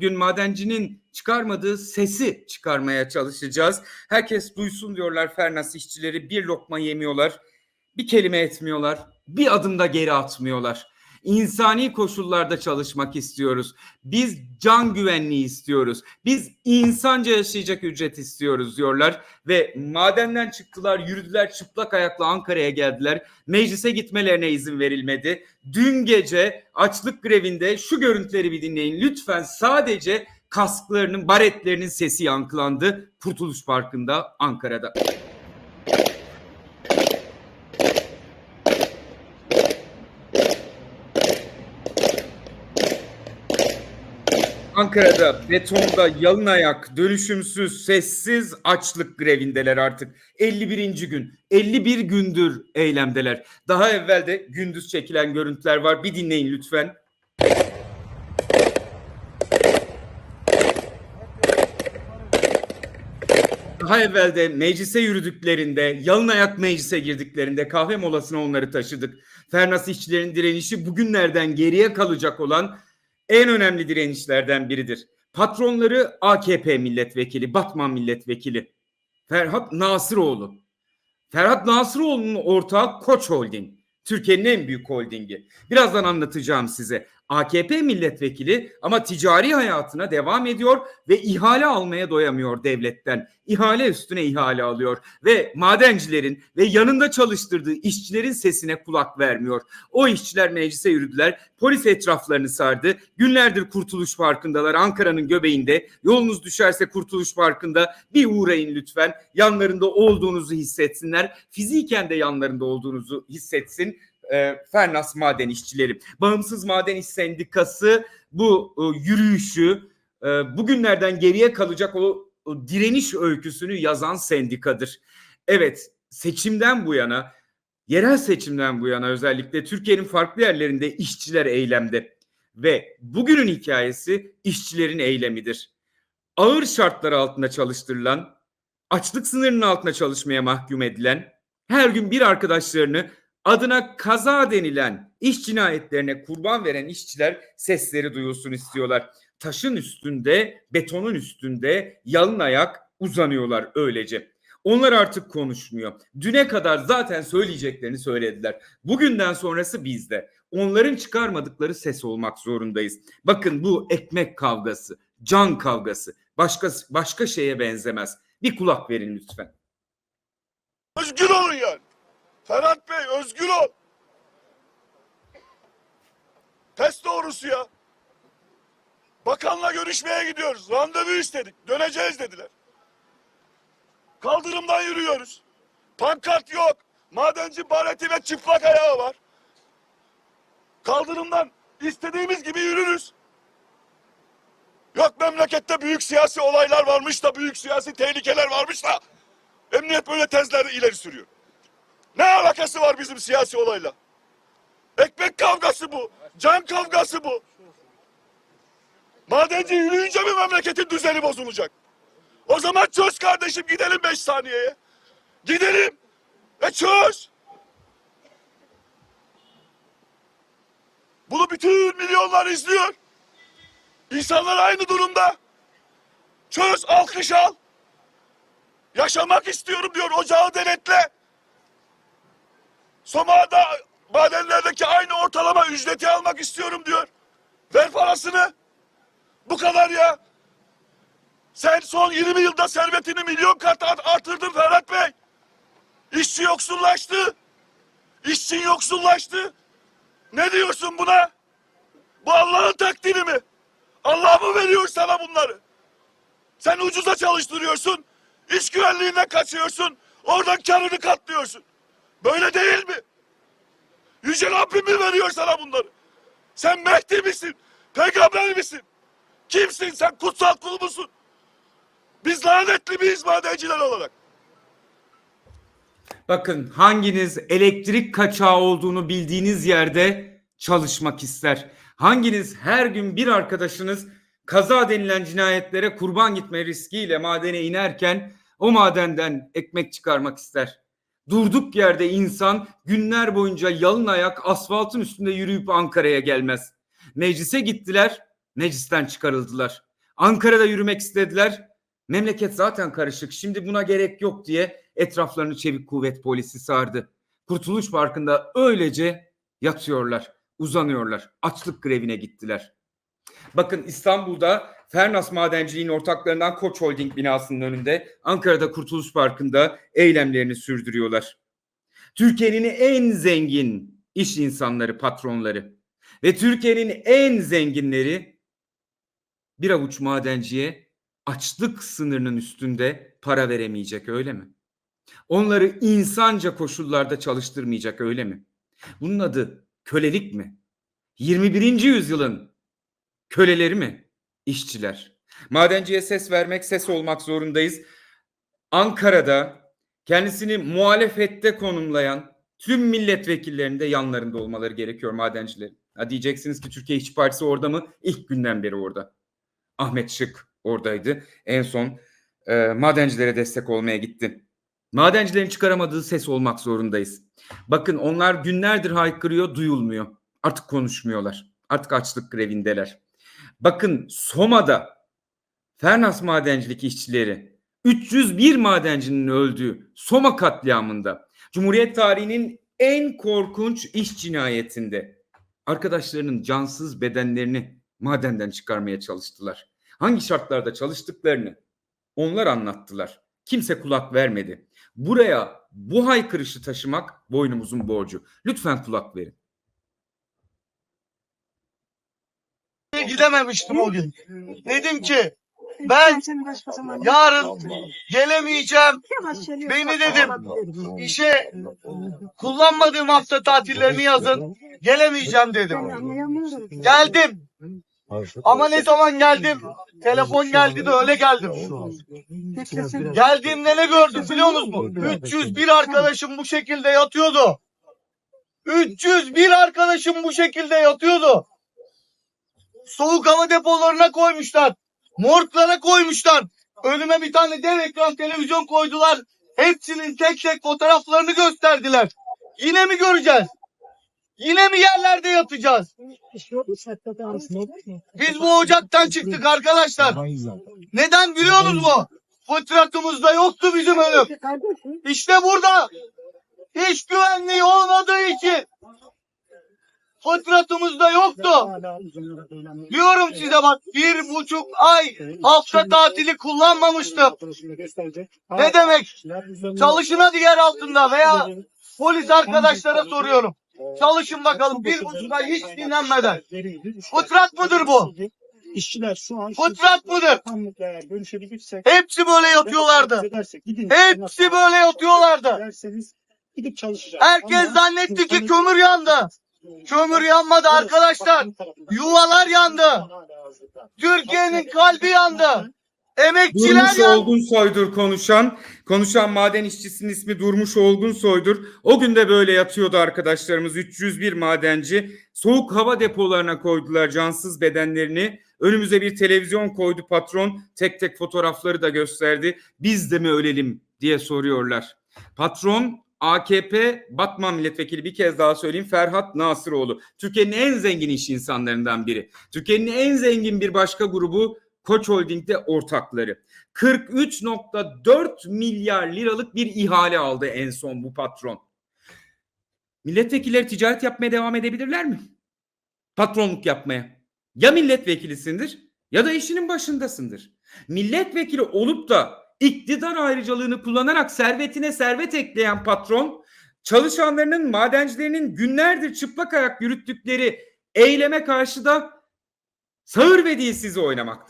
Bugün madencinin çıkarmadığı sesi çıkarmaya çalışacağız. Herkes duysun diyorlar Fernas işçileri. Bir lokma yemiyorlar. Bir kelime etmiyorlar. Bir adım da geri atmıyorlar. İnsani koşullarda çalışmak istiyoruz. Biz can güvenliği istiyoruz. Biz insanca yaşayacak ücret istiyoruz diyorlar. Ve madenden çıktılar, yürüdüler, çıplak ayakla Ankara'ya geldiler. Meclise gitmelerine izin verilmedi. Dün gece açlık grevinde şu görüntüleri bir dinleyin. Lütfen sadece kasklarının, baretlerinin sesi yankılandı. Kurtuluş Parkı'nda Ankara'da. Ankara'da betonda yalın ayak, dönüşümsüz, sessiz açlık grevindeler artık. 51. gün. 51 gündür eylemdeler. Daha evvel de gündüz çekilen görüntüler var. Bir dinleyin lütfen. Daha evvel de meclise yürüdüklerinde, yalın ayak meclise girdiklerinde kahve molasına onları taşıdık. Fernas işçilerin direnişi bugünlerden geriye kalacak olan en önemli direnişlerden biridir. Patronları AKP milletvekili, Batman milletvekili Ferhat Nasıroğlu. Ferhat Nasıroğlu'nun ortağı Koç Holding. Türkiye'nin en büyük holdingi. Birazdan anlatacağım size. AKP milletvekili ama ticari hayatına devam ediyor ve ihale almaya doyamıyor devletten. İhale üstüne ihale alıyor ve madencilerin ve yanında çalıştırdığı işçilerin sesine kulak vermiyor. O işçiler meclise yürüdüler. Polis etraflarını sardı. Günlerdir Kurtuluş Parkı'ndalar. Ankara'nın göbeğinde. Yolunuz düşerse Kurtuluş Parkı'nda bir uğrayın lütfen. Yanlarında olduğunuzu hissetsinler. Fiziken de yanlarında olduğunuzu hissetsin e, Fernas Maden İşçileri. Bağımsız Maden İş Sendikası bu e, yürüyüşü e, bugünlerden geriye kalacak o, o direniş öyküsünü yazan sendikadır. Evet seçimden bu yana yerel seçimden bu yana özellikle Türkiye'nin farklı yerlerinde işçiler eylemde ve bugünün hikayesi işçilerin eylemidir. Ağır şartlar altında çalıştırılan, açlık sınırının altında çalışmaya mahkum edilen, her gün bir arkadaşlarını adına kaza denilen iş cinayetlerine kurban veren işçiler sesleri duyulsun istiyorlar. Taşın üstünde, betonun üstünde yalın ayak uzanıyorlar öylece. Onlar artık konuşmuyor. Düne kadar zaten söyleyeceklerini söylediler. Bugünden sonrası bizde. Onların çıkarmadıkları ses olmak zorundayız. Bakın bu ekmek kavgası, can kavgası başka başka şeye benzemez. Bir kulak verin lütfen. Özgür olun yani. Ferhat Bey özgür ol. Test doğrusu ya. Bakanla görüşmeye gidiyoruz. Randevu istedik. Döneceğiz dediler. Kaldırımdan yürüyoruz. Pankart yok. Madenci bareti ve çıplak ayağı var. Kaldırımdan istediğimiz gibi yürürüz. Yok memlekette büyük siyasi olaylar varmış da büyük siyasi tehlikeler varmış da emniyet böyle tezleri ileri sürüyor. Ne alakası var bizim siyasi olayla? Ekmek kavgası bu. Can kavgası bu. Madenci yürüyünce mi memleketin düzeni bozulacak? O zaman çöz kardeşim gidelim beş saniyeye. Gidelim. Ve çöz. Bunu bütün milyonlar izliyor. İnsanlar aynı durumda. Çöz, alkış al. Yaşamak istiyorum diyor, ocağı denetle. Soma'da madenlerdeki aynı ortalama ücreti almak istiyorum diyor. Ver parasını. Bu kadar ya. Sen son 20 yılda servetini milyon kat art- artırdın Ferhat Bey. İşçi yoksullaştı. İşçin yoksullaştı. Ne diyorsun buna? Bu Allah'ın takdiri mi? Allah mı veriyor sana bunları? Sen ucuza çalıştırıyorsun. iş güvenliğinden kaçıyorsun. Oradan karını katlıyorsun. Böyle değil mi? Yüce Rabbim mi veriyor sana bunları? Sen Mehdi misin? Peygamber misin? Kimsin sen? Kutsal kul musun? Biz lanetli miyiz madenciler olarak? Bakın hanginiz elektrik kaçağı olduğunu bildiğiniz yerde çalışmak ister? Hanginiz her gün bir arkadaşınız kaza denilen cinayetlere kurban gitme riskiyle madene inerken o madenden ekmek çıkarmak ister? Durduk yerde insan günler boyunca yalın ayak asfaltın üstünde yürüyüp Ankara'ya gelmez. Meclise gittiler, meclisten çıkarıldılar. Ankara'da yürümek istediler. Memleket zaten karışık. Şimdi buna gerek yok diye etraflarını çevik kuvvet polisi sardı. Kurtuluş Parkı'nda öylece yatıyorlar, uzanıyorlar. Açlık grevine gittiler. Bakın İstanbul'da Fernas Madenciliğin ortaklarından Koç Holding binasının önünde, Ankara'da Kurtuluş Parkı'nda eylemlerini sürdürüyorlar. Türkiye'nin en zengin iş insanları, patronları ve Türkiye'nin en zenginleri bir avuç madenciye açlık sınırının üstünde para veremeyecek öyle mi? Onları insanca koşullarda çalıştırmayacak öyle mi? Bunun adı kölelik mi? 21. yüzyılın köleleri mi? İşçiler. Madenciye ses vermek, ses olmak zorundayız. Ankara'da kendisini muhalefette konumlayan tüm milletvekillerinin de yanlarında olmaları gerekiyor madencilerin. Ha diyeceksiniz ki Türkiye İşçi Partisi orada mı? İlk günden beri orada. Ahmet Şık oradaydı. En son e, madencilere destek olmaya gitti. Madencilerin çıkaramadığı ses olmak zorundayız. Bakın onlar günlerdir haykırıyor, duyulmuyor. Artık konuşmuyorlar. Artık açlık grevindeler. Bakın Soma'da Fernas madencilik işçileri 301 madencinin öldüğü Soma katliamında Cumhuriyet tarihinin en korkunç iş cinayetinde arkadaşlarının cansız bedenlerini madenden çıkarmaya çalıştılar. Hangi şartlarda çalıştıklarını onlar anlattılar. Kimse kulak vermedi. Buraya bu haykırışı taşımak boynumuzun borcu. Lütfen kulak verin. Gidememiştim o gün. Dedim ki ben yarın gelemeyeceğim. Beni dedim işe kullanmadığım hafta tatillerini yazın. Gelemeyeceğim dedim. Geldim. Ama ne zaman geldim? Telefon geldi de öyle geldim. Geldiğimde ne gördüm biliyor musunuz? 301 arkadaşım bu şekilde yatıyordu. 301 arkadaşım bu şekilde yatıyordu. Soğuk hava depolarına koymuşlar. Morglara koymuşlar. Önüme bir tane dev ekran televizyon koydular. Hepsinin tek tek fotoğraflarını gösterdiler. Yine mi göreceğiz? Yine mi yerlerde yatacağız? Biz bu ocaktan çıktık arkadaşlar. Neden biliyorsunuz mu? Fıtratımızda yoktu bizim ölüm. İşte burada hiç güvenliği olmadığı için fıtratımızda yoktu. Diyorum size bak bir buçuk ay hafta tatili kullanmamıştım. Ne demek? Çalışın hadi yer altında veya polis arkadaşlara soruyorum. Çalışın bakalım bir buçuk ay hiç dinlenmeden. Fıtrat mıdır bu? İşçiler şu an Fıtrat mıdır? Hepsi böyle yatıyorlardı. Hepsi böyle yatıyorlardı. Herkes zannetti ki kömür yandı. Kömür yanmadı arkadaşlar. Yuvalar yandı. Türkiye'nin kalbi yandı. Emekçiler Durmuş yandı. Olgun Soydur konuşan. Konuşan maden işçisinin ismi Durmuş Olgun Soydur. O gün de böyle yatıyordu arkadaşlarımız. 301 madenci. Soğuk hava depolarına koydular cansız bedenlerini. Önümüze bir televizyon koydu patron. Tek tek fotoğrafları da gösterdi. Biz de mi ölelim diye soruyorlar. Patron AKP Batman milletvekili bir kez daha söyleyeyim Ferhat Nasıroğlu. Türkiye'nin en zengin iş insanlarından biri. Türkiye'nin en zengin bir başka grubu Koç Holding'de ortakları. 43.4 milyar liralık bir ihale aldı en son bu patron. Milletvekilleri ticaret yapmaya devam edebilirler mi? Patronluk yapmaya. Ya milletvekilisindir ya da işinin başındasındır. Milletvekili olup da iktidar ayrıcalığını kullanarak servetine servet ekleyen patron çalışanlarının, madencilerinin günlerdir çıplak ayak yürüttükleri eyleme karşı da sağır ve dilsiz oynamakta.